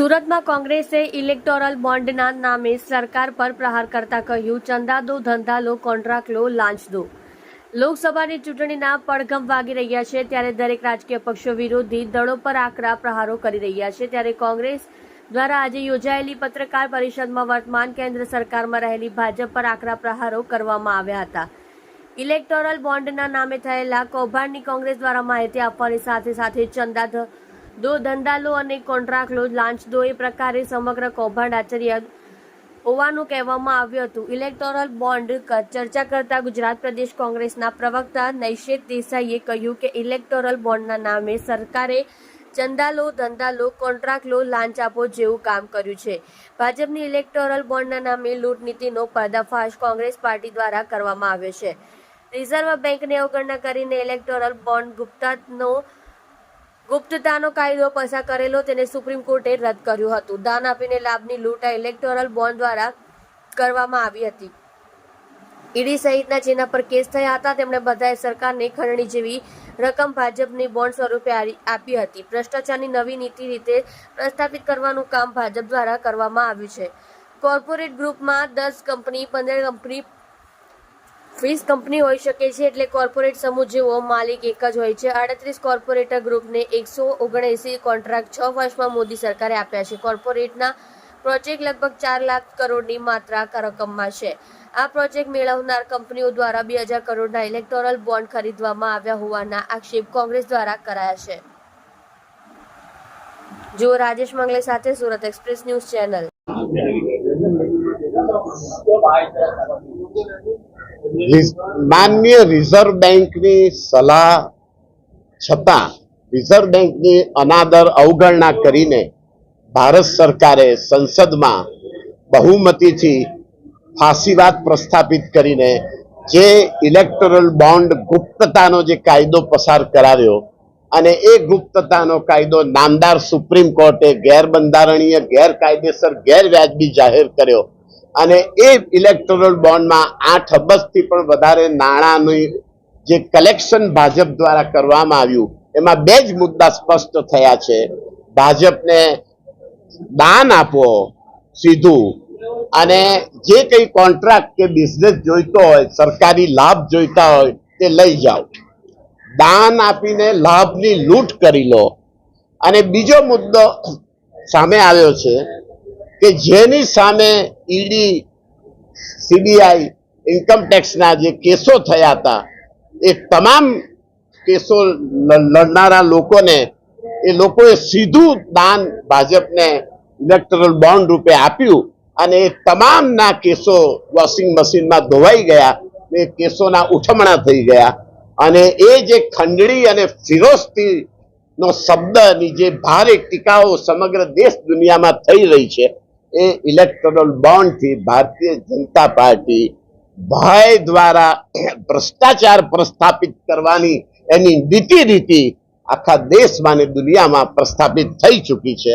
સુરતમાં કોંગ્રેસે ઇલેક્ટોરલ બોન્ડના નામે સરકાર પર પ્રહાર કરતા કહ્યું ચંદા દો ધંધા લો કોન્ટ્રાક્ટ લો લાંચ દો લોકસભાની ચૂંટણીના પડઘમ વાગી રહ્યા છે ત્યારે દરેક રાજકીય પક્ષો વિરોધી દળો પર આકરા પ્રહારો કરી રહ્યા છે. ત્યારે કોંગ્રેસ દ્વારા આજે યોજાયેલી પત્રકાર પરિષદમાં વર્તમાન કેન્દ્ર સરકારમાં રહેલી ભાજપ પર આકરા પ્રહારો કરવામાં આવ્યા હતા. ઇલેક્ટોરલ બોન્ડના નામે થયેલા કૌભાંડની કોંગ્રેસ દ્વારા માહિતી આપવાની સાથે સાથે ચંદા ધ- દો ધંધાલો અને કોન્ટ્રાક્ટ લો લાંચ દો એ પ્રકારે સમગ્ર કૌભાંડ આચર્યા હોવાનું કહેવામાં આવ્યું હતું. ઇલેક્ટોરલ બોન્ડ ચર્ચા કરતા ગુજરાત પ્રદેશ કોંગ્રેસના પ્રવક્તા નૈશેત દેસાઈએ કહ્યું કે ઇલેક્ટોરલ બોન્ડના નામે સરકારે ચંદા લો ધંધા લો કોન્ટ્રાક્ટ લો લાંચ આપો જેવું કામ કર્યું છે. ભાજપની ઇલેક્ટોરલ બોન્ડના નામે લૂંટ નીતિનો પર્દાફાશ કોંગ્રેસ પાર્ટી દ્વારા કરવામાં આવ્યો છે. રિઝર્વ બેંકની અવગણના કરીને ઇલેક્ટોરલ બોન્ડ ગુપ્તાનો ગુપ્તતાનો કાયદો પસાર કરેલો તેને સુપ્રીમ કોર્ટે રદ કર્યું હતું. દાન આપીને લાભની લૂંટ ઇલેક્ટોરલ બોન્ડ દ્વારા કરવામાં આવી હતી. ઈડી સહિતના જેના પર કેસ થયા હતા, તેમણે બધાએ સરકારને ખરણી જેવી રકમ ભાજપની બોન્ડ સ્વરૂપે આપી હતી. ભ્રષ્ટાચારની નવી નીતિ રીતે પ્રસ્થાપિત કરવાનું કામ ભાજપ દ્વારા કરવામાં આવ્યું છે. કોર્પોરેટ ગ્રુપમાં દસ કંપની, પંદર કંપની વીસ કંપની હોઈ શકે છે એટલે કોર્પોરેટ સમૂહ જેવો માલિક એક જ હોય છે. આડત્રીસ કોર્પોરેટર ગ્રુપને એકસો ઓગણએંસી કોન્ટ્રાક્ટ છ વર્ષમાં મોદી સરકારે આપ્યા છે. કોર્પોરેટના પ્રોજેક્ટ લગભગ ચાર લાખ કરોડની માત્રા રકમમાં છે. આ પ્રોજેક્ટ મેળવનાર કંપનીઓ દ્વારા બે હજાર કરોડના ઇલેક્ટોરલ બોન્ડ ખરીદવામાં આવ્યા હોવાના આક્ષેપ કોંગ્રેસ દ્વારા કરાયા છે. જુઓ રાજેશ મંગલે સાથે સુરત એક્સપ્રેસ ન્યૂઝ ચેનલ. માનનીય રિઝર્વ બેંકની સલાહ છતાં રિઝર્વ બેંકની અનાદર અવગણના કરીને ભારત સરકારે સંસદમાં બહુમતીથી ફાંસીવાદ પ્રસ્થાપિત કરીને જે ઇલેક્ટોરલ બોન્ડ ગુપ્તતાનો જે કાયદો પસાર કરાવ્યો અને એ ગુપ્તતાનો કાયદો નામદાર સુપ્રીમ કોર્ટે ગેરબંધારણીય, ગેરકાયદેસર, ગેરવ્યાજબી જાહેર કર્યો અને એ ઇલેક્ટોરલ બોન્ડમાં આઠ અબજથી પણ વધારે નાણાંની જે કલેક્શન ભાજપ દ્વારા કરવામાં આવ્યું, એમાં બે જ મુદ્દા સ્પષ્ટ થયા છે. ભાજપને દાન આપો, સીધું. અને જે કઈ કોન્ટ્રાક્ટ કે બિઝનેસ જોઈતો હોય, સરકારી લાભ જોઈતા હોય, તે લઈ જાઓ. દાન આપીને લાભની લૂંટ કરી લો. અને બીજો મુદ્દો સામે આવ્યો છે કે જેની સામે ઈડી, સીબીઆઈ ઇન્કમટેક્સના જે કેસો થયા હતા, એ તમામ કેસો લડનારા લોકોને, એ લોકોએ સીધું દાન ભાજપને ઇલેક્ટરલ બોન્ડ રૂપે આપ્યું અને એ તમામના કેસો વોશિંગ મશીનમાં ધોવાઈ ગયા, એ કેસોના ઉઠમણા થઈ ગયા. અને એ જે ખંડણી અને ફિરોસ્તી નો શબ્દની જે ભારે ટીકાઓ સમગ્ર દેશ દુનિયામાં થઈ રહી છે એ ઇલેક્ટોરલ બોન્ડથી ભારતીય જનતા પાર્ટી ભય દ્વારા ભ્રષ્ટાચાર પ્રસ્થાપિત કરવાની એની નીતિ રીતિ આખા દેશમાં અને દુનિયામાં પ્રસ્થાપિત થઈ ચૂકી છે.